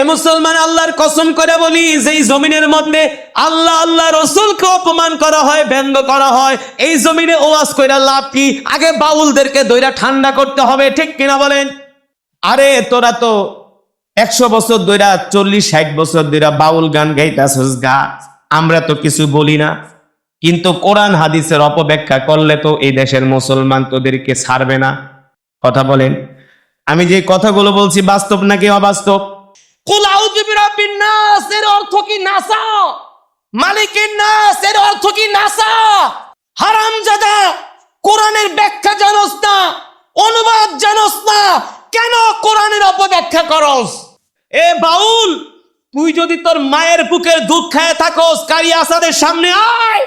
এ মুসলমান আল্লাহর কসম করে বলি, যেই জমিনের মধ্যে আল্লাহ আল্লাহ রসুলকে অপমান করা হয়, ব্যঙ্গ করা হয়, এই জমিনে ওয়াজ কইরা লাভ কি? আগে বাউলদেরকে দইরা ঠান্ডা করতে হবে, ঠিক কিনা বলেন? আরে, তোরা তো একশো বছর ধইরা চল্লিশ, ষাট বছর ধইরা বাউল গান গাইতাছস গা। আমরা তো কিছু বলি না। কিন্তু কোরআন হাদিসের অপব্যাখ্যা করলে তো এই দেশের মুসলমান তোদেরকে ছাড়বে না। কথা বলেন। আমি যে কথাগুলো বলছি বাস্তব নাকি অবাস্তব? নাস, এর অর্থ কি নাসা? মালিকিন নাস, এর অর্থ কি নাসা? হারামজাদা কোরআনের ব্যাখ্যা জানোস না, অনুবাদ জানোস কেন অপব্যাখ্যা করস? এ বাউল, তুই যদি তোর মায়ের বুকের দুধ খায় থাকস, কারি আসাদের সামনে আয়।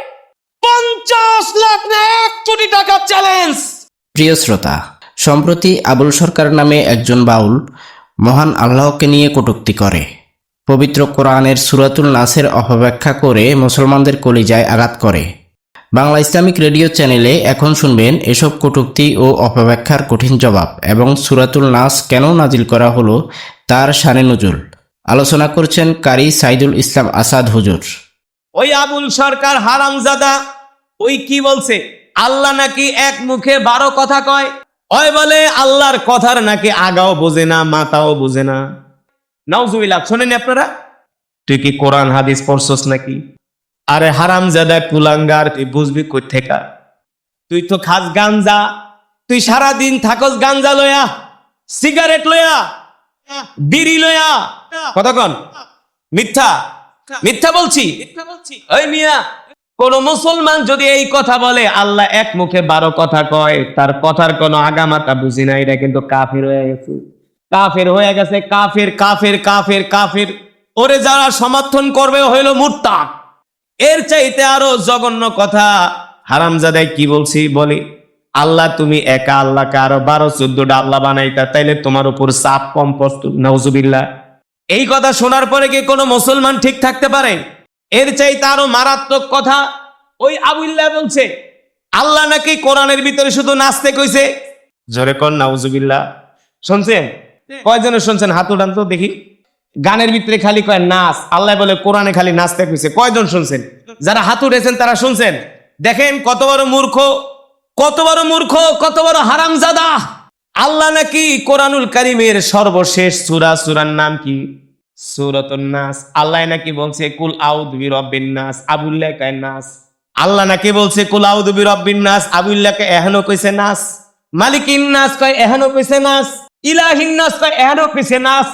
পঞ্চাশ লাখ না এক কোটি টাকা চ্যালেঞ্জ প্রিয় শ্রোতা, সম্প্রতি আবুল সরকার নামে একজন বাউল মহান আল্লাহকে নিয়ে কটূক্তি করে। পবিত্র কোরআনের সুরাতুল নাসের অপব্যাখ্যা করে মুসলমানদের কলিজায় আঘাত করে। বাংলা ইসলামিক রেডিও চ্যানেলে এখন শুনবেন এসব কটূক্তি ও অপব্যাখ্যার কঠিন জবাব এবং সুরাতুল নাস কেন নাজিল করা হলো তার শানে নজুল আলোচনা করছেন কারি সাইদুল ইসলাম আসাদ হুজুর। ওই আবুল সরকার হারামজাদা, ওই কি বলছে? আল্লাহ নাকি এক মুখে বারো কথা কয়? ওই বলে আল্লাহর কথার নাকি আগাও বোঝে না মাথাও বোঝে না। নাউজুবিল্লাহ শোনেন আপনারা? তুই কি কোরআন হাদিস পড়ছস নাকি? আরে হারামজাদা কুলাঙ্গার তুই বুঝবি কই থেকে তুই তো খাস গাঞ্জা। তুই সারা দিন থাকস গাঞ্জা লয়া সিগারেট লয়া বিড়ি লয়া। কতক্ষণ মিথ্যা? মিথ্যা বলছি? মিথ্যা বলছি। ওই মিয়া কোন মুসলমান যদি এই কথা বলে, আল্লাহ এক মুখে বারো কথা কয়, তার কথার কোনো আগামাতা বুঝি না এটা কিন্তু কাফের হয়ে গেছে। কাফের হয়ে গেছে, কাফের কাফের কাফের কাফের। ওরে যারা সমর্থন করবে হইল মুর্তা এর চাইতে আরও জঘন্য কথা হারামজাদাই কি বলছি বলে? আল্লাহ তুমি একা, আল্লাহকে আরও বারো, চোদ্দটা আল্লাহ বানাইতা, তাইলে তোমার উপর চাপ কম প্রস্তুত নজুবিল্লা এই কথা শোনার পরে কি কোনো মুসলমান ঠিক থাকতে পারে? এর চাইতে আরও মারাত্মক কথা ওই আবুল্লাহ বলছে আল্লাহ নাকি কোরআনের ভিতরে শুধু নাচতে কইছে? জোরে কর নাউজুবিল্লা শুনছেন? কয়জনে শুনছেন? হাত উঠান তো দেখি। গানের ভিতরে খালি কয় নাচ আল্লাহ বলে কোরআনে খালি নাচতে কইছে। কয়জন শুনছেন? যারা হাত উঠেছেন তারা শুনছেন? দেখেন কত বড় মূর্খ কত বড় মূর্খ কত বড় হারামজাদা। আল্লাহ নাকি কোরআনুল কারিমের সর্বশেষ সূরা সূরার নাম কি? সূরাতুন নাস। আল্লাহ নাকি বলছে কুল আউযু বিরাব্বিন নাস। আবুল্লাহ কয় নাস। আল্লাহ নাকি বলছে, কুল আউযু বিরাব্বিন নাস। আবুল্লাহকে এহনো কইছে নাস। মালিকিন নাস কয়, এহেন কইছে নাস। ইলাহিন নাস কয়, এহেন কইছে নাস।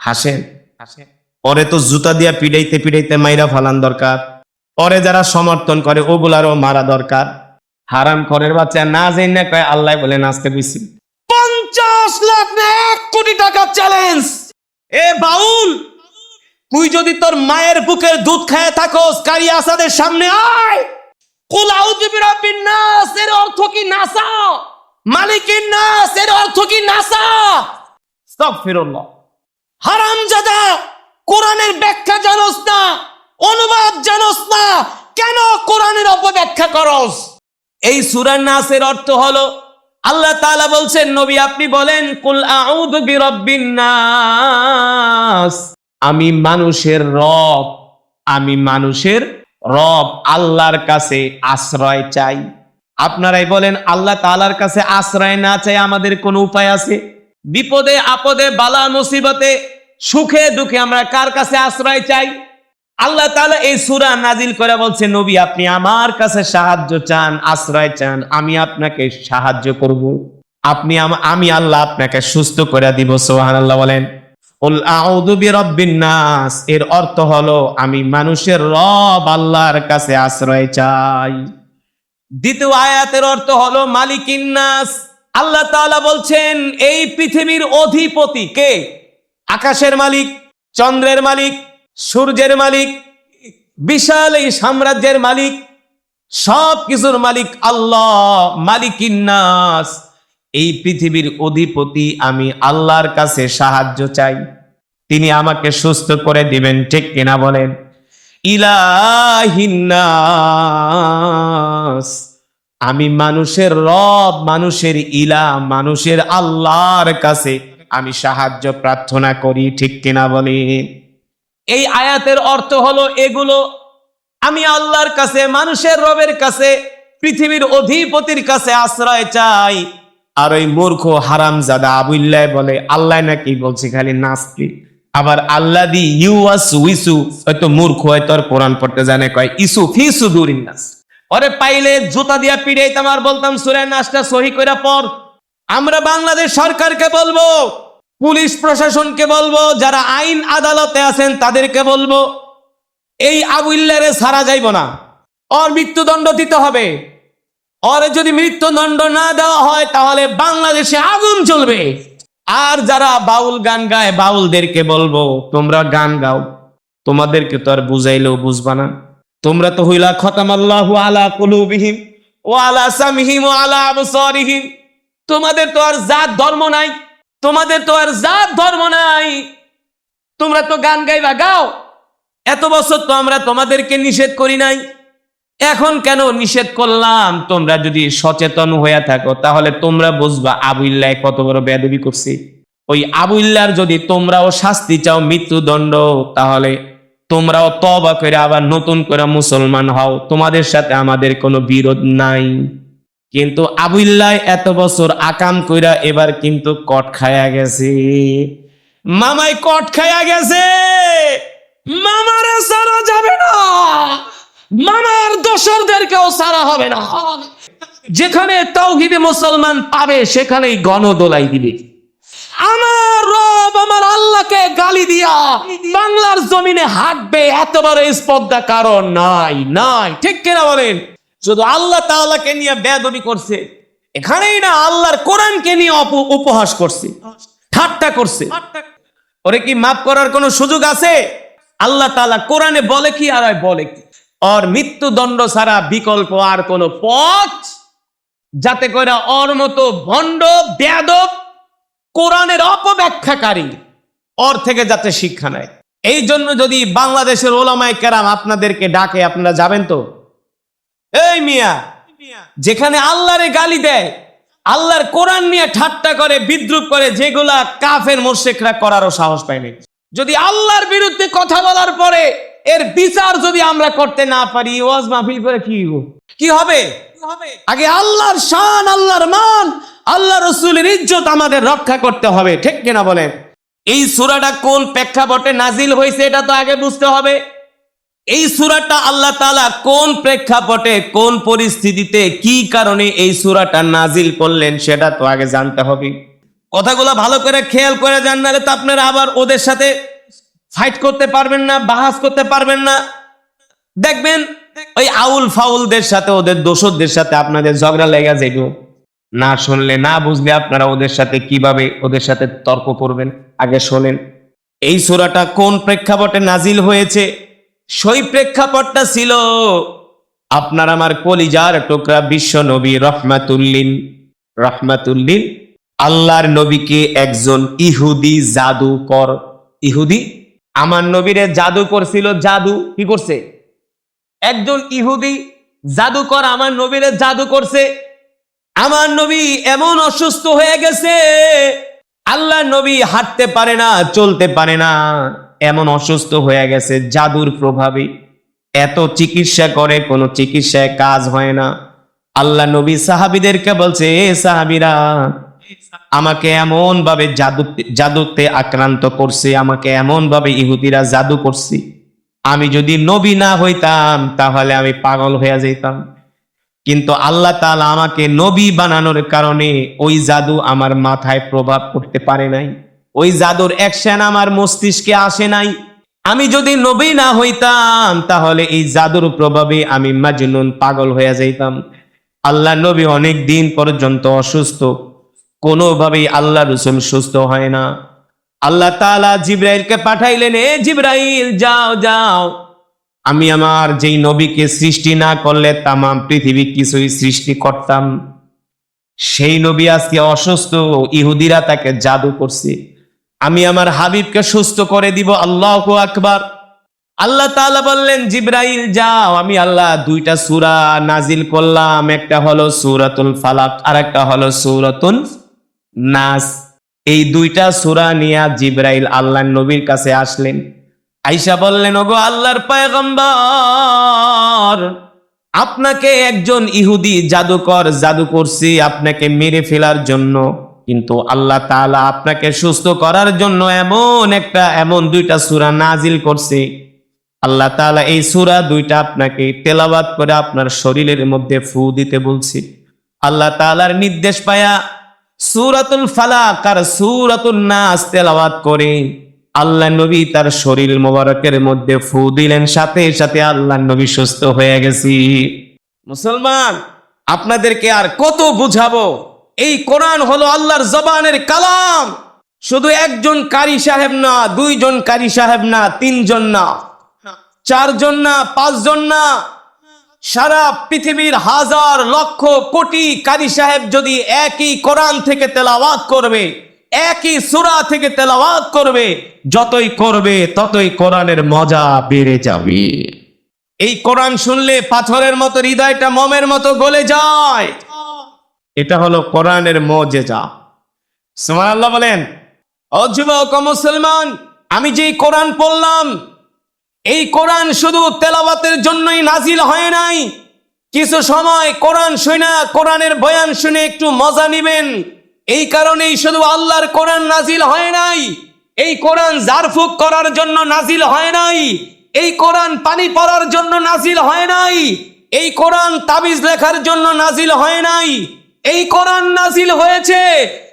হাসেন। হাসেন পরে তো জুতা দিয়া পিড়াইতে পিড়াইতে মাইরা ফালান দরকার। পরে যারা সমর্থন করে, ওগুলারও মারা দরকার। হারাম খরের বাচ্চা না যাই না কয়, আল্লাহ বলে নাচতে বুঝছি পঞ্চাশ লাখ না এক কোটি টাকা চ্যালেঞ্জ এ বাউল, তুই যদি তোর মায়ের বুকের দুধ খায় থাকোস, কারি আসাদের সামনে আয়। কুল আউযু বিরাব্বিন নাস এর অর্থ কি নাসা? মালিকিন নাস এর অর্থ কি নাসা? আস্তাগফিরুল্লাহ হারামজাদা কোরআনের ব্যাখ্যা জানোস না অনুবাদ জানোস না কেন কোরআনের অপব্যাখ্যা করস? এই সূরা নাসের অর্থ হলো আল্লাহ তাআলা বলছেন নবী আপনি বলেন কুল আউযু বিরাব্বিন নাস। আমি মানুষের রব আমি মানুষের রব আল্লাহর কাছে আশ্রয় চাই। আপনারাই বলেন, আল্লাহ তাআলার কাছে আশ্রয় না চাই আমাদের কোনো উপায় আছে? বিপদে, আপদে, বালা, মুসিবতে, সুখে, দুঃখে আমরা কার কাছে আশ্রয় চাই? আল্লাহ তাআলা এই সুরা নাজিল করে বলছে নবী, আপনি আমার কাছে সাহায্য চান, আশ্রয় চান, আমি আপনাকে সাহায্য করব। আপনি আম- আল্লাহ আপনাকে সুস্থ করে দিব। সোহান আল্লাহ বলেন। নাস এর অর্থ হলো, আমি মানুষের রব আল্লাহর কাছে আশ্রয় চাই। দ্বিতীয় আয়াতের অর্থ হলো, মালিকিন নাস। আল্লাহ বলছেন, এই পৃথিবীর অধিপতি কে? আকাশের মালিক, চন্দ্রের মালিক, সূর্যের মালিক, বিশাল এই সাম্রাজ্যের মালিক সব কিছুর মালিক আল্লাহ, মালিকিন নাস। এই পৃথিবীর অধিপতি আমি আল্লাহর কাছে সাহায্য চাই। তিনি আমাকে সুস্থ করে দিবেন, ঠিক কিনা বলেন? ইলাহিন্নাস আমি মানুষের রব, মানুষের ইলা, মানুষের আল্লাহর কাছে আমি সাহায্য প্রার্থনা করি, ঠিক কিনা বলি এই আয়াতের অর্থ হলো এগুলো, আমি আল্লাহর কাছে, মানুষের রবের কাছে, পৃথিবীর অধিপতির কাছে আশ্রয় চাই। আর ওই মূর্খ হারাম জাদা আবুল্লাহ বলে, আল্লাহ নাকি বলছে খালি নাস্তি আবার আল্লাহ দি ইউ আস উইসু হয়তো মূর্খ হয়তো আর কোরআন পড়তে জানে, কয়, ইসু ফিসু দুরিন নাস। ওরে পাইলে জুতা দিয়া পিড়াইতাম আর বলতাম, সুরে নাচটা সহি কইরা পর আমরা বাংলাদেশ সরকারকে বলব, পুলিশ প্রশাসনকে বলব, যারা আইন আদালতে আছেন তাদেরকে বলব, এই আবুল্লারে সারা যাইব না। ওর মৃত্যুদণ্ড দিতে হবে। ওর যদি মৃত্যুদণ্ড না দেওয়া হয়, তাহলে বাংলাদেশে আগুন চলবে আর যারা বাউল গান গায়, বাউলদেরকে বলব, তোমরা গান গাও। তোমাদেরকে তো আর বুঝাইলেও বুঝবা না। তোমরা তো হইলা খতাম আল্লাহু আলা কুলুবিহিম ও আলা সামিহিম ও আলা আবসারিহিম। তোমাদের তো আর জাত ধর্ম নাই। তোমাদের তো আর জাত ধর্ম নাই। তোমরা তো গান গাইবা, গাও। এত বছর তো আমরা তোমাদেরকে নিষেধ করি নাই। এখন কেন নিষেধ করলাম? তোমরা যদি সচেতন হয়ে থাকো, তাহলে তোমরা বুঝবা আবুল্লাহ কত বড় বেদবি করছে। ওই আবুল্লার যদি তোমরাও শাস্তি চাও মৃত্যুদণ্ড, তাহলে তোমরাও তবা করে আবার নতুন করে মুসলমান হও। তোমাদের সাথে আমাদের কোনো বিরোধ নাই। কিন্তু আবুল্লাহ এত বছর আকাম কইরা এবার কিন্তু কট খায়া গেছে। মামাই কট খায়া গেছে। মামারে সারা যাবে না। মামার দোসরদেরকেও সারা হবে না। যেখানে তৌহিদে মুসলমান পাবে, সেখানেই গণদোলাই দিবে। আমার রব আমার আল্লাহকে গালি দিয়া বাংলার জমিনে হাঁটবে, এত বড় স্পর্ধা কারণ নাই নাই। ঠিক কিনা বলেন? শুধু আল্লাহ নিয়ে বেদবি করছে, এখানেই না আল্লাহর কোরআনকে নিয়ে উপহাস করছে, ঠাট্টা করছে। ওরে কি মাফ করার কোনো সুযোগ আছে? আল্লাহ তাআলা কোরআনে বলে কি আর বলে কি? ওর মৃত্যুদণ্ড ছাড়া বিকল্প আর কোনো পথ? যাতে করে ওর মতো ভণ্ড, বেয়াদব, কোরআনের অপব্যাখ্যাকারী ওর থেকে যাতে শিক্ষা নেয়। এই জন্য যদি বাংলাদেশের ওলামায় কেরাম আপনাদেরকে ডাকে, আপনারা যাবেন তো? এই মিয়া, যেখানে আল্লাহরে গালি দেয়, আল্লাহর কোরআন নিয়ে ঠাট্টা করে, বিদ্রুপ করে, যেগুলা কাফের মোর্শেকরা করারও সাহস পায়নি। যদি আল্লাহর বিরুদ্ধে কথা বলার পরে এর বিচার যদি আমরা করতে না পারি ওয়াজ মাহফিল করে কি? কি হবে? আগে আল্লাহর শান আল্লাহর মান আল্লাহ রসুলের ইজ্জত আমাদের রক্ষা করতে হবে ঠিক কিনা বলেন? এই সুরাটা কোন প্রেক্ষাপটে নাজিল হয়েছে এটা তো আগে বুঝতে হবে। এই সুরাটা আল্লাহ তাআলা কোন প্রেক্ষাপটে কোন পরিস্থিতিতে কি কারণে এই সুরাটা নাজিল করলেন সেটা তো আগে জানতে হবে। কথাগুলো ভালো করে খেয়াল করে যান নাহলে তো আপনারা আবার ওদের সাথে ফাইট করতে পারবেন না, বাহাস করতে পারবেন না। দেখবেন, ওই আউল ফাউলদের সাথে, ওদের দোষদের সাথে আপনাদের ঝগড়া লেগে যাইব। না শুনলে, না বুঝলে আপনারা ওদের সাথে কীভাবে ওদের সাথে তর্ক করবেন? আগে শোনেন। এই সূরাটা কোন প্রেক্ষাপটে নাজিল হয়েছে? সেই প্রেক্ষাপটটা ছিল, আপনার আমার কলিজার টুকরা বিশ্ব নবী রহমাতুল্লিন রহমাতুল্লিন আল্লাহর নবীকে একজন ইহুদি জাদুকর, ইহুদি আমার নবীরে জাদু করছিল, জাদু কি করছে? একজন ইহুদি জাদুকর আমার নবীরে জাদু করছে। আমার নবী এমন অসুস্থ হয়ে গেছে। আল্লাহ নবী হাঁটতে পারে না, চলতে পারে না। এমন অসুস্থ হয়ে গেছে, জাদুর প্রভাবে। এত চিকিৎসা করে, কোনো চিকিৎসায় কাজ হয় না। আল্লাহ নবী সাহাবিদেরকে বলছে, এ সাহাবিরা আমাকে এমন ভাবে জাদু, জাদুতে আক্রান্ত করছে, আমাকে এমন ভাবে ইহুদিরা জাদু করছে। আমি যদি নবী না হইতাম, তাহলে আমি পাগল হয়ে যেতাম কিন্তু আল্লাহ তাআলা আমাকে নবী বানানোর কারণে ওই জাদু আমার মাথায় প্রভাব করতে পারে নাই। ওই জাদুর অ্যাকশন আমার মস্তিষ্কে আসে নাই। আমি যদি নবী না হইতাম, তাহলে এই জাদুর প্রভাবে আমি মাজনুন পাগল হয়ে যাইতাম। আল্লাহ নবী অনেক দিন পর্যন্ত অসুস্থ। কোনোভাবেই আল্লাহ রসুল সুস্থ হয় না। আল্লাহ তাআলা জিব্রাইলকে পাঠাইলেন, এ জিব্রাইল, যাও যাও। আমি আমার যেই নবীকে সৃষ্টি না করলে তামাম পৃথিবী কিছুই সৃষ্টি করতাম সেই নবী আজকে অসুস্থ, ইহুদিরা তাকে জাদু করছে। আমি আমার হাবিবকে সুস্থ করে দিব, আল্লাহ আকবার। আল্লাহ তাআলা বললেন, জিব্রাইল, যাও। আমি আল্লাহ দুইটা সূরা নাজিল করলাম। একটা হলো সূরাতুল ফালাক আর একটা হলো সূরাতুল নাস, এই দুইটা সুরা নিয়া জিব্রাইল আল্লাহ নবীর কাছে আসলেন। আইসা বললেন, ওগো আল্লাহর পায়গম্বর, আপনাকে একজন ইহুদি জাদুকর জাদু করছি, আপনাকে মেরে ফেলার জন্য। কিন্তু আল্লাহ তাআলা আপনাকে সুস্থ করার জন্য এমন একটা, এমন দুইটা সূরা নাজিল করছে। আল্লাহ তাআলা এই সূরা দুইটা আপনাকে তেলাওয়াত করে আপনার শরীরের মধ্যে ফু দিতে বলছি। আল্লাহ তাআলার নির্দেশ পায়া সূরাতুল ফালাক আর সূরাতুন নাস তেলাওয়াত করে। আল্লাহ নবী তার শরীর মোবারকের মধ্যে ফু দিলেন, সাথে সাথে আল্লাহ নবী সুস্থ হয়ে গেছি। মুসলমান, আপনাদেরকে আর কত বুঝাবো? এই কোরআন হলো আল্লাহর জবানের কালাম। শুধু একজন কারি সাহেব না, দুইজন কারি সাহেব না, তিনজন না। চারজন না, পাঁচজন না। সারা পৃথিবীর হাজার লক্ষ কোটি কারি সাহেব যদি একই কোরআন থেকে তেলাওয়াত করবে, একই সূরা থেকে তেলাওয়াত করবে, যতই করবে ততই কোরআনের মজা বেড়ে যাবে। এই কোরআন শুনলে পাথরের মতো হৃদয়টা মমের মতো গলে যায়। এটা হলো কোরআনের মজেজা। সুমান আল্লাহ বলেন, ও মুসলমান, আমি যে কোরআন পড়লাম এই কোরআন শুধু তেলাওয়াতের জন্যই নাজিল হয় নাই। কিছু সময় কোরআন শুনে কোরআনের বয়ান শুনে একটু মজা নিবেন। এই কারণেই শুধু আল্লাহর কোরআন নাজিল হয় নাই। এই কোরআন জারফুক করার জন্য নাজিল হয় নাই। এই কোরআন পানি পড়ার জন্য নাজিল হয় নাই। এই কোরআন তাবিজ লেখার জন্য নাজিল হয় নাই। এই কোরআন নাজিল হয়েছে।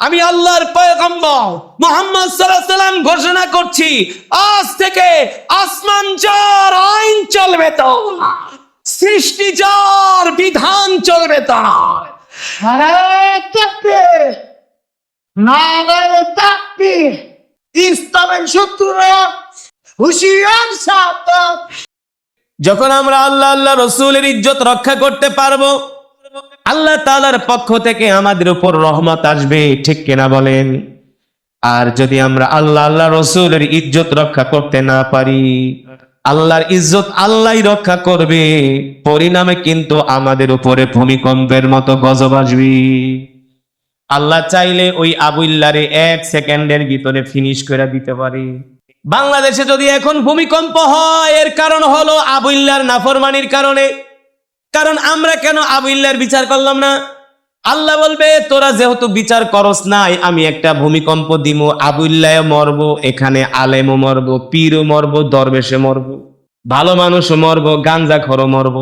আমি আল্লাহর পয়গম্বর মোহাম্মদ সাল্লাল্লাহু সাল্লাম ঘোষণা করছি আজ থেকে আসমান যার আইন চলবে তো সৃষ্টি যার বিধান চলবে তার ইসলামের শত্রুরা হুশিয়ার সাবধান যখন আমরা আল্লাহ আল্লাহ রসুলের ইজ্জত রক্ষা করতে পারব আল্লাহ তাআলার পক্ষ থেকে আমাদের উপর রহমত আসবে, ঠিক কিনা বলেন? আর যদি আমরা আল্লাহ আল্লাহ রসুলের ইজ্জত রক্ষা করতে না পারি, আল্লাহর ইজ্জত আল্লাহই রক্ষা করবে, পরিণামে কিন্তু আমাদের উপরে ভূমিকম্পের মতো গজব আসবে। আল্লাহ চাইলে ওই আবুল্লারে এক সেকেন্ডের ভিতরে ফিনিশ করে দিতে পারে। বাংলাদেশে যদি এখন ভূমিকম্প হয়, এর কারণ হলো আবুল্লার নাফরমানির কারণে। কারণ আমরা কেন আবুল্লার বিচার করলাম না? আল্লাহ বলবে, তোরা যেহেতু বিচার করস নাই, আমি একটা ভূমিকম্প দিব আবুল্লায় মরব, এখানে আলেমও মরব, পীরও মরব দরবেশে মরব, ভালো মানুষও মরব, গাঞ্জা খরও মরব।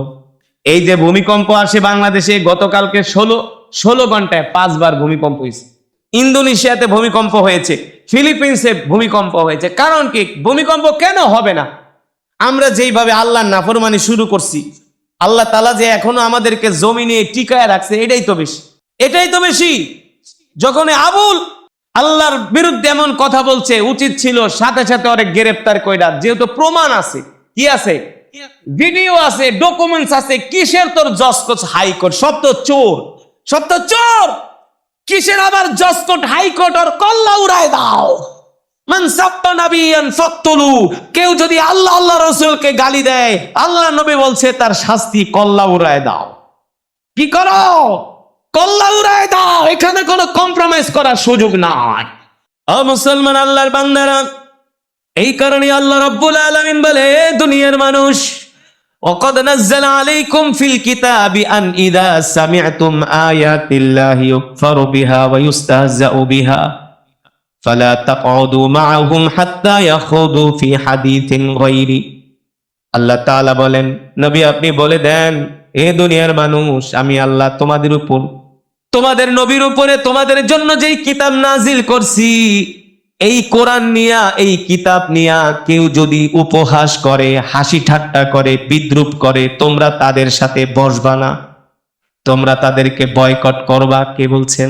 এই যে ভূমিকম্প আসে বাংলাদেশে, গতকালকে ষোলো ষোলো ঘন্টায় পাঁচবার ভূমিকম্প হয়েছে। ইন্দোনেশিয়াতে ভূমিকম্প হয়েছে, ফিলিপিন্সে ভূমিকম্প হয়েছে। কারণ কি? ভূমিকম্প কেন হবে না? আমরা যেইভাবে আল্লাহর নাফরমানি শুরু করছি আল্লাহ তালা যে এখনও আমাদেরকে জমিনে টিকায় রাখছে, এটাই তো বেশি। এটাই তো বেশি। যখন আবুল আল্লাহর বিরুদ্ধে এমন কথা বলছে, উচিত ছিল সাথে সাথে অনেক গ্রেপ্তার কইরা, যেহেতু প্রমাণ আছে। কি আছে? ভিডিও আছে ডকুমেন্টস আছে, কিসের তোর জসকোচ হাইকোর্ট? সব তো চোর। সব তো চোর! কিসের আবার জসকোট হাইকোর্ট? আর কল্লা উড়ায় দাও। কেউ যদি আল্লাহ আল্লাহ রসুলকে গালি দেয় আল্লাহ নবী বলছে তার শাস্তি কল্লা উড়ায় দাও কি করো কল্লা উড়ায় দাও এখানে কোনো কম্প্রোমাইজ করার সুযোগ নাই ও মুসলমান আল্লাহর বান্দারা এই কারণে আল্লাহ রব্বুল আলামিন বলে "এ দুনিয়ার মানুষ وقد نزل عليكم في الكتاب أن إذا سمعتم آيات الله يكفر بها ويستهزأ بها فلا تقعدوا معهم حتى يخوضوا في حديث غيري আল্লাহ তাআলা বলেন নবী আপনি বলে দেন এ দুনিয়ার মানুষ আমি আল্লাহ তোমাদের উপর তোমাদের নবীর উপরে তোমাদের জন্য যেই কিতাব নাজিল করছি এই কোরআন নিয়া এই কিতাব নিয়া কেউ যদি উপহাস করে হাসি ঠাট্টা করে বিদ্রুপ করে তোমরা তাদের সাথে বসবা না তোমরা তাদেরকে বয়কট করবা কে বলছেন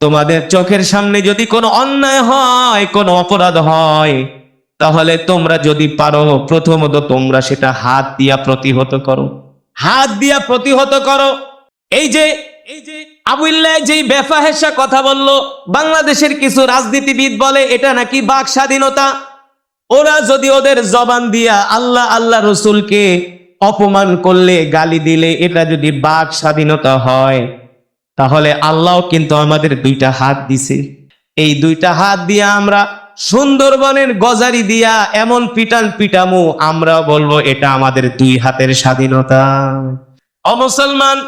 তোমাদের চোখের সামনে যদি কোনো অন্যায় হয়, কোনো অপরাধ হয়, তাহলে তোমরা যদি পারো, প্রথমত তোমরা সেটা হাত দিয়া প্রতিহত করো। হাত দিয়া প্রতিহত করো। এই যে এই যে আবুল্লাহ যেই বেফাহেসা কথা বলল, বাংলাদেশের কিছু রাজনীতিবিদ বলে, এটা নাকি বাক স্বাধীনতা? ওরা যদি ওদের জবান দিয়া আল্লাহ আল্লাহ রসুলকে অপমান করলে, গালি দিলে, এটা যদি বাক স্বাধীনতা হয় তাহলে আল্লাহ কিন্তু আমাদের দুইটা হাত দিছে। এই দুইটা হাত দিয়া আমরা সুন্দরবনের গজারি দিয়া এমন পিটান পিটামু, আমরা বলব এটা আমাদের দুই হাতের স্বাধীনতা। অমুসলমান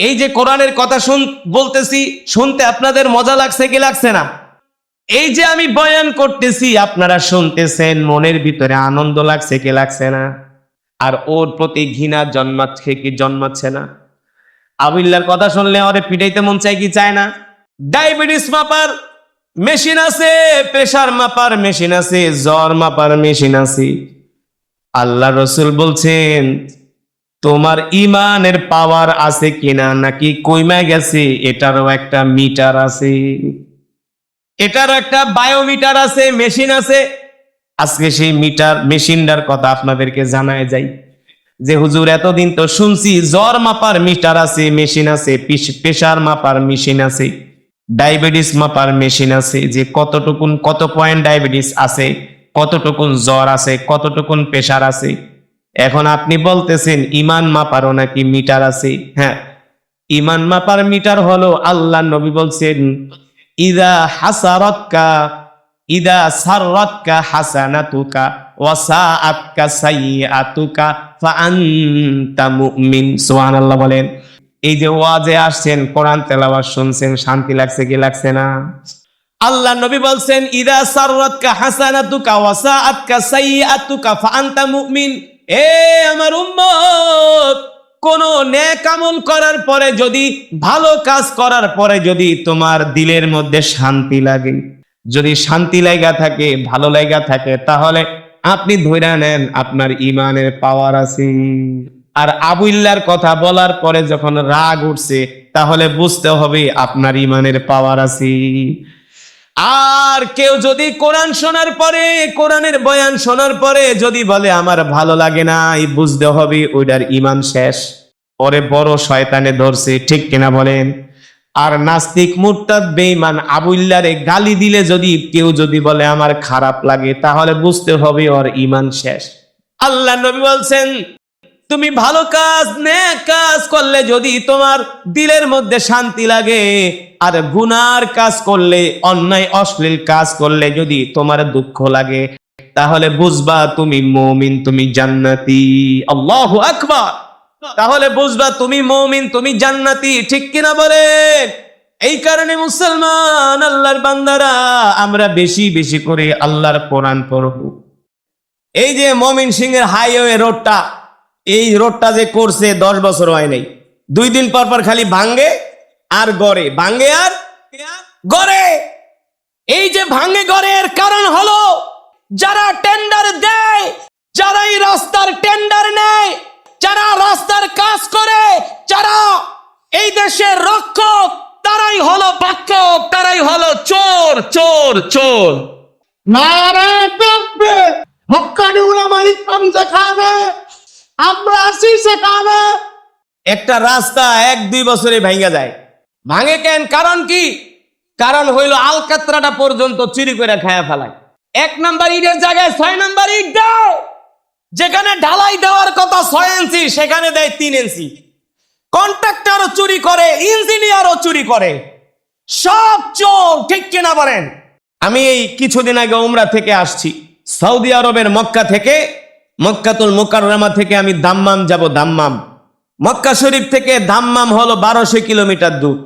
এই যে কোরআনের কথা শুন, বলতেছি, শুনতে আপনাদের মজা লাগছে কি লাগছে না? এই যে আমি বয়ান করতেছি, আপনারা শুনতেছেন, মনের ভিতরে আনন্দ লাগছে কি লাগছে না? আর ওর প্রতি ঘৃণা জন্মাচ্ছে কি জন্মাচ্ছে না? আবিল্লার কথা শুনলে ওরে পিটাইতে মন চাই কি চায় না? ডায়াবেটিস মাপার মেশিন আছে প্রেসার মাপার মেশিন আছে, জ্বর মাপার মেশিন আছে। আল্লাহ রসুল বলছেন, তোমার ইমানের পাওয়ার আছে কিনা? নাকি কইমা গেছে? এটারও একটা মিটার আছে। এটারও একটা বায়োমিটার আছে, মেশিন আছে। আজকে সেই মিটার, মেশিনটার কথা আপনাদেরকে জানায় যাই। যে হুজুর, এতদিন তো শুনছি জ্বর মাপার মিটার আছে, মেশিন আছে প্রেশার মাপার মেশিন আছে, ডায়াবেটিস মাপার মেশিন আছে, যে কতটুকুন, কত পয়েন্ট ডায়াবেটিস আছে, কতটুকুন জ্বর আছে, কতটুকুন প্রেশার আছে? এখন আপনি বলতেছেন, ইমান মাপারও নাকি মিটার আছে? হ্যাঁ ইমান মাপার মিটার হলো আল্লাহ নবী বলছেন, ইদা হাসারতকা, ইদা সাররতকা হাসানাতুকা। বলেন, এই যে ওয়াজে আসছেন, কোরআন তেলাওয়াত শুনছেন, শান্তি লাগছে কি লাগছে না? আল্লাহ নবী বলছেন, ইদা হাসানাতুকা ওয়াসাআতকা সাইয়্যাতুকা ফাআনতা মুমিন। এ আমার উম্মত, কোন নেক আমল করার পরে যদি, ভালো কাজ করার পরে যদি তোমার দিলের মধ্যে শান্তি লাগে। যদি শান্তি লাগা থাকে, ভালো লাগা থাকে, তাহলে আপনি ধরে নেন, আপনার ইমানের পাওয়ার আছে। আর আবুল্লার কথা বলার পরে যখন রাগ উঠছে, তাহলে বুঝতে হবে আপনার ইমানের পাওয়ার আছে। আর কেউ যদি কোরআন শোনার পরে, কোরআনের বয়ান শোনার পরে যদি বলে, আমার ভালো লাগে না বুঝতে হবে ওইটার ইমান শেষ। পরে বড় শয়তানে ধরছে, ঠিক কিনা বলেন? আর নাস্তিক মুরতাদ বেঈমান আবুল্লারে গালি দিলে যদি কেউ যদি বলে, আমার খারাপ লাগে, তাহলে বুঝতে হবে ওর ইমান শেষ। আল্লাহ নবী বলছেন, তুমি ভালো কাজ নে কাজ করলে যদি তোমার দিলের মধ্যে শান্তি লাগে, আর গুনার কাজ করলে, অন্যায়, অশ্লীল কাজ করলে যদি তোমার দুঃখ লাগে, তাহলে বুঝবা তুমি মমিন, তুমি জান্নাতি। আল্লাহু আকবার! তাহলে বুঝবা তুমি মমিন, তুমি জান্নাতি, ঠিক কিনা বলেন এই কারণে মুসলমান, আল্লাহর বান্দারা, আমরা বেশি বেশি করে আল্লাহর কোরআন পড়ব। এই যে মমিন সিং এর হাইওয়ে রোডটা, এই রোডটা যে করছে, দশ বছর হয় নাই। দুই দিন পর পর খালি ভাঙ্গে আর গড়ে। ভাঙ্গে আর গড়ে। এই যে ভাঙ্গে গড়ে এর কারণ হলো, যারা টেন্ডার দেয় যারা এই রাস্তার টেন্ডার নেয় যারা রাস্তার কাজ করে যারা এই দেশের রক্ষক তারাই হলো বাক্ষক তারাই হলো চোর চোর চোর। একটা রাস্তা এক দুই বছরে ভাঙ্গা যায়। ভাঙে কেন? কারণ কি? কারণ হইল আলকাত্রাটা পর্যন্ত চুরি করে খায়া ফেলায়। এক নাম্বার ইটের জায়গায় ছয় নাম্বার ইট দাও। যেখানে ঢালাই দেওয়ার কথা ছয় ইঞ্চি, সেখানে দেয় তিন ইঞ্চি। কন্ট্রাক্টরও চুরি করে, ইঞ্জিনিয়ারও চুরি করে। সব চোর, ঠিক কিনা বলেন? আমি এই কিছুদিন আগে উমরা থেকে আসছি। সৌদি আরবের মক্কা থেকে, মক্কাতুল মুকাররমা থেকে আমি দাম্মাম যাব, দাম্মাম। মক্কা শরীফ থেকে দাম্মাম হলো বারোশো কিলোমিটার দূর।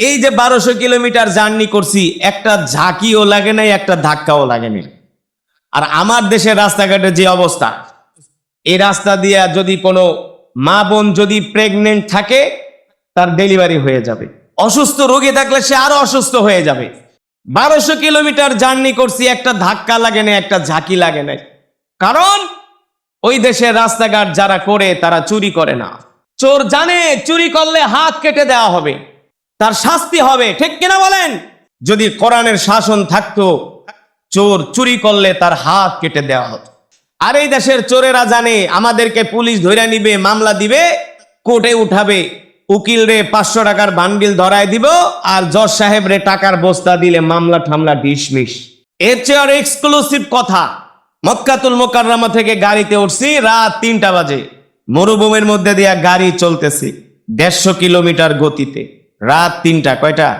এই যে বারোশো কিলোমিটার জার্নি করছি, একটা ঝাঁকিও লাগে নাই, একটা ধাক্কাও লাগে নাই। আর আমার দেশের রাস্তাঘাটের যে অবস্থা এই রাস্তা দিয়ে যদি কোনো মা বোন যদি প্রেগনেন্ট থাকে, তার ডেলিভারি হয়ে যাবে। অসুস্থ রোগী থাকলে সে আরও অসুস্থ হয়ে যাবে। বারোশো কিলোমিটার জার্নি করছি, একটা ধাক্কা লাগে না একটা ঝাঁকি লাগে না কারণ ওই দেশের রাস্তাঘাট যারা করে, তারা চুরি করে না। চোর জানে, চুরি করলে হাত কেটে দেওয়া হবে। তার শাস্তি হবে, ঠিক কিনা বলেন? যদি কোরআনের শাসন থাকতো, চোর চুরি করলে তার হাত কেটে দেওয়া হতো। আর এই দেশের চোরেরা জানে, আমাদেরকে পুলিশ ধরে নিবে, মামলা দিবে, কোর্টে উঠাবে উকিল রে পাঁচশো টাকার বান্ডিল ধরায় দিব, আর জজ সাহেব রে টাকার বস্তা দিলে মামলা ঠামলা ডিসমিস এর চেয়ে আর এক্সক্লুসিভ কথা, মক্কাতুল মোকাররমা থেকে গাড়িতে উঠছি, রাত তিনটা বাজে। মরুভূমির মধ্যে দিয়া গাড়ি চলতেছি, দেড়শো কিলোমিটার গতিতে। রাত তিনটা, কয়টা?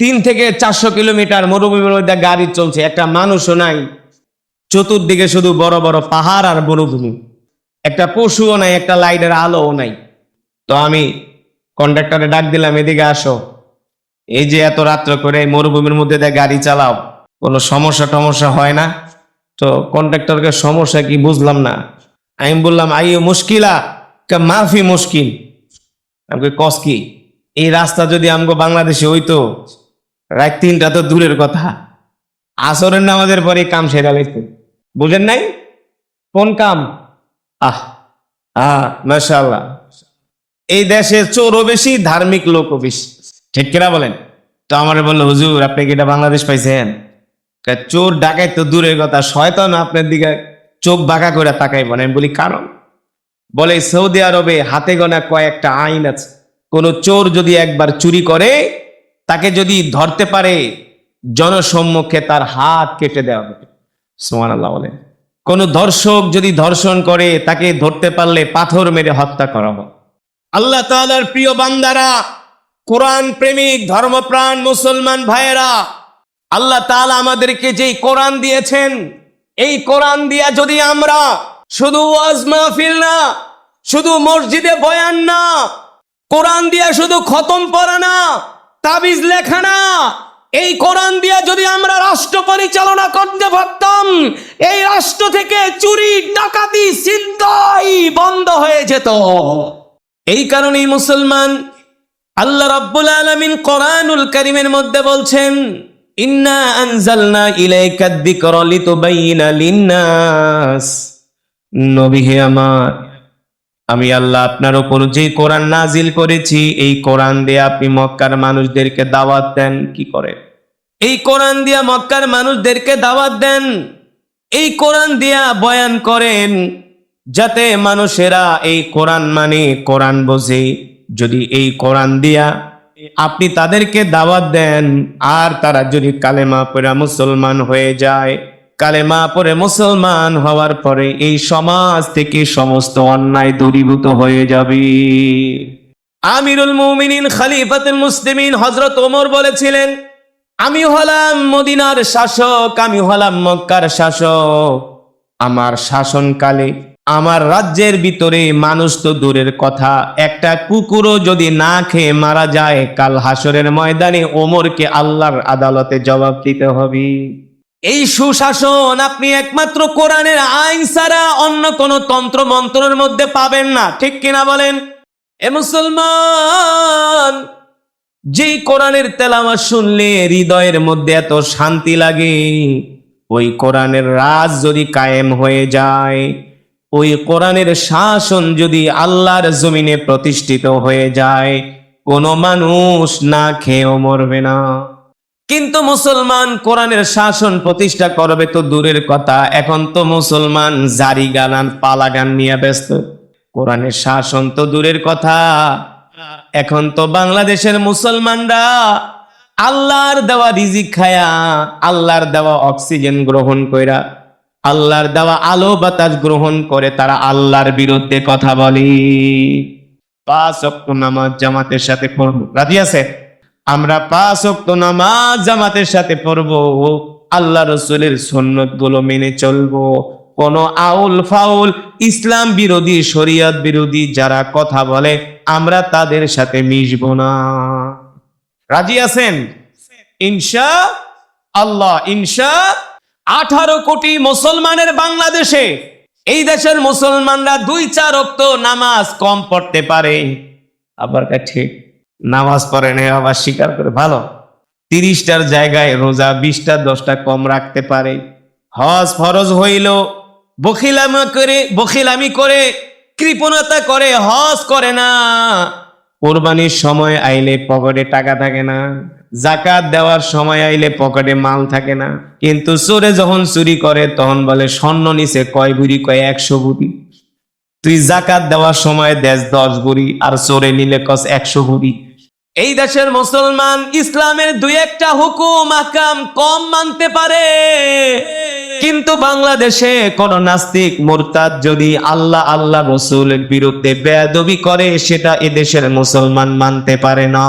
তিন থেকে চারশো কিলোমিটার মরুভূমির মধ্যে গাড়ি চলছে, একটা মানুষও নাই। চতুর্দিকে শুধু বড় বড় পাহাড় আর মরুভূমি একটা পশুও নাই, একটা লাইটের আলোও নাই। তো আমি কন্ডাক্টরে ডাক দিলাম, এদিকে আসো। এই যে এত রাত্র করে মরুভূমির মধ্যে দিয়ে গাড়ি চালাও। কোনো সমস্যা টমস্যা হয় না? তো কন্ডাক্টরকে সমস্যা কি বুঝলাম না। আমি বললাম আইও মুশকিলা মাফি মুশকিল। আমাকে কস কি? এই রাস্তা যদি আমগো বাংলাদেশে হইতো, রাত তিনটা তো দূরের কথা। আসরের নামাজের পরে কাম সেরা লাগতো বুঝেন নাই? কোন কাম? আহ আহ, মাশাআল্লাহ। এই দেশে চোরও বেশি, ধার্মিক লোকও বেশি। ঠিক কিনা বলেন? তো আমার বলল, হুজুর, আপনি কি এটা বাংলাদেশ পাইছেন? চোর ডাকাই তো দূরের কথা, শয়তান আপনার দিকে চোখ বাঁকা করে তাকাই বলেন বলি, কারণ? বলে, সৌদি আরবে হাতে গোনা কয়েকটা আইন আছে। কোন চোর যদি একবার চুরি করে, তাকে যদি ধরতে পারে, জনসম্মুখে তার হাত কেটে দেওয়া হবে। সোমান আল্লাহ বলেন। কোন ধর্ষক যদি ধর্ষণ করে, তাকে ধরতে পারলে পাথর মেরে হত্যা করা হবে। আল্লাহ তালার প্রিয় বান্দারা, কোরআন প্রেমিক, ধর্মপ্রাণ, মুসলমান ভাইয়েরা, আল্লাহ তাআলা আমাদেরকে যেই কোরআন দিয়েছেন, এই কোরআন দিয়া যদি আমরা শুধু ওয়াজ মাহফিল না, শুধু মসজিদে বয়ান না, কোরআন দিয়া শুধু খতম পড়া না, তাবিজ লেখা না এই কোরআন দিয়ে যদি আমরা রাষ্ট্র পরিচালনা করতে পারতাম, এই রাষ্ট্র থেকে চুরি, ডাকাতি, ছিনতাই বন্ধ হয়ে যেত। এই কারণেই মুসলমান আল্লাহ রাব্বুল আলামিন কোরআনুল কারীমের মধ্যে বলছেন, ইন্না আনজালনা ইলাইকা যিকরা লিতুবাইয়িনা লিন-নাস। নবী হে আমার আমি আল্লাহ আপনার উপর যে কোরআন নাজিল করেছি, এই কোরআন দিয়ে আপনি মক্কার মানুষদেরকে দাওয়াত দেন, কি করে? এই কোরআন দিয়া মক্কার মানুষদেরকে দাওয়াত দেন, এই কোরআন দিয়া বয়ান করেন, যাতে মানুষেরা এই কোরআন মানে কোরআন বোঝে। যদি এই কোরআন দিয়া আপনি তাদেরকে দাওয়াত দেন, আর তারা যদি কালেমা পড়া মুসলমান হয়ে যায় কালেমা পরে মুসলমান হওয়ার পরে এই সমাজ থেকে সমস্ত অন্যায় দূরীভূত হয়ে যাবে। আমিরুল মুমিনিন, খলিফাতুল মুসলিমিন হজরত ওমর বলেছিলেন, আমি হলাম মদিনার শাসক, আমি হলাম মক্কার শাসক। আমার শাসনকালে আমার রাজ্যের ভিতরে মানুষ তো দূরের কথা। একটা কুকুরও যদি না খেয়ে মারা যায়, কাল হাসরের ময়দানে ওমরকে আল্লাহর আদালতে জবাব দিতে হবে। এই সুশাসন আপনি একমাত্র কোরআনের আইন ছাড়া অন্য কোন তন্ত্র মন্ত্রের মধ্যে পাবেন না। ঠিক কিনা বলেন? এ মুসলমান, যেই কোরআনের তেলামা শুনলে হৃদয়ের মধ্যে এত শান্তি লাগে, ওই কোরআনের রাজ যদি কায়েম হয়ে যায়, ওই কোরআনের শাসন যদি আল্লাহর জমিনে প্রতিষ্ঠিত হয়ে যায়, কোনো মানুষ না খেয়েও মরবে না। কিন্তু মুসলমান কোরআনের শাসন প্রতিষ্ঠা করবে তো দূরের কথা। এখন তো মুসলমান জারি গান পালা গান নিয়ে ব্যস্ত। কোরআনের শাসন তো দূরের কথা। এখন তো বাংলাদেশের মুসলমানরা আল্লাহর দেওয়া রিজিক খায়া, আল্লাহর দেওয়া অক্সিজেন গ্রহণ কইরা, আল্লাহর দেওয়া আলো বাতাস গ্রহণ করে তারা আল্লাহর বিরুদ্ধে কথা বলে। পাঁচ নামাজ জামাতের সাথে পড়ব। রাজি আছে? আমরা পাঁচ অক্ট নামাজ জামাতের সাথে পড়ব, আল্লাহ রসুলের সন্ন্যতগুলো মেনে চলবো। কোন আউল ফাউল ইসলাম বিরোধী, শরিয়ত বিরোধী যারা কথা বলে, আমরা তাদের সাথে মিশবো না। রাজি আছেন? ইনশা আল্লাহ, ইনশা আঠারো কোটি মুসলমানের বাংলাদেশে, এই দেশের মুসলমানরা দুই চার অক্ত নামাজ কম পড়তে পারে। আবার ঠিক নামাজ পড়ে নেই আবার স্বীকার করে, ভালো। তিরিশটার জায়গায় রোজা, বিশটা, দশটা কম রাখতে পারে। হজ ফরজ হইল, বখিলামি করে বখিলামি করে, কৃপণতা করে, হজ করে না। কোরবানির সময় আইলে পকেটে টাকা থাকে না, জাকাত দেওয়ার সময় আইলে পকেটে মাল থাকে না। কিন্তু চোরে যখন চুরি করে, তখন বলে, স্বর্ণ নিচে কয় বুড়ি, কয় একশো বুড়ি। তুই জাকাত দেওয়ার সময় দেশ দশ বুড়ি, আর চোরে নিলে কস একশো বুড়ি। এই দেশের মুসলমান ইসলামের দুই একটা হুকুম, আকাম কম মানতে পারে। কিন্তু বাংলাদেশে কোন নাস্তিক, মোরতাদ যদি আল্লাহ আল্লাহ রসুলের বিরুদ্ধে বেয়াদবি করে, সেটা এদেশের মুসলমান মানতে পারে না।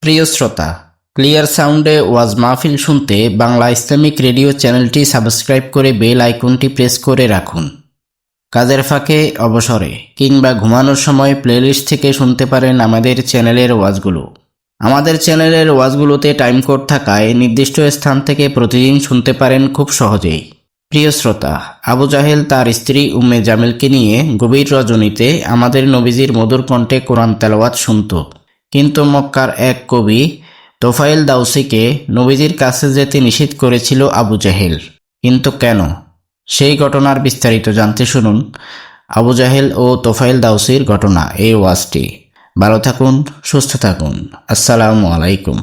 প্রিয় শ্রোতা, ক্লিয়ার সাউন্ডে ওয়াজ মাহফিল শুনতে বাংলা ইসলামিক রেডিও চ্যানেলটি সাবস্ক্রাইব করে বেল আইকনটি প্রেস করে রাখুন। কাজের ফাঁকে অবসরে কিংবা ঘুমানোর সময় প্লেলিস্ট থেকে শুনতে পারেন আমাদের চ্যানেলের ওয়াজগুলো। আমাদের চ্যানেলের ওয়াজগুলোতে টাইম কোড থাকায় নির্দিষ্ট স্থান থেকে প্রতিদিন শুনতে পারেন খুব সহজেই। প্রিয় শ্রোতা, আবু জাহেল তার স্ত্রী উম্মে জামিলকে নিয়ে গভীর রজনীতে আমাদের নবীজির মধুর কণ্ঠে কোরআন তেলাওয়াত শুনত। কিন্তু মক্কার এক কবি তোফাইল দাউসিকে নবীজির কাছে যেতে নিষেধ করেছিল আবু জাহেল। কিন্তু কেন? সেই ঘটনার বিস্তারিত জানতে শুনুন আবু জাহেল ও তোফাইল দাউসির ঘটনা এই ওয়াজটি। ভালো থাকুন, সুস্থ থাকুন। আসসালামু আলাইকুম।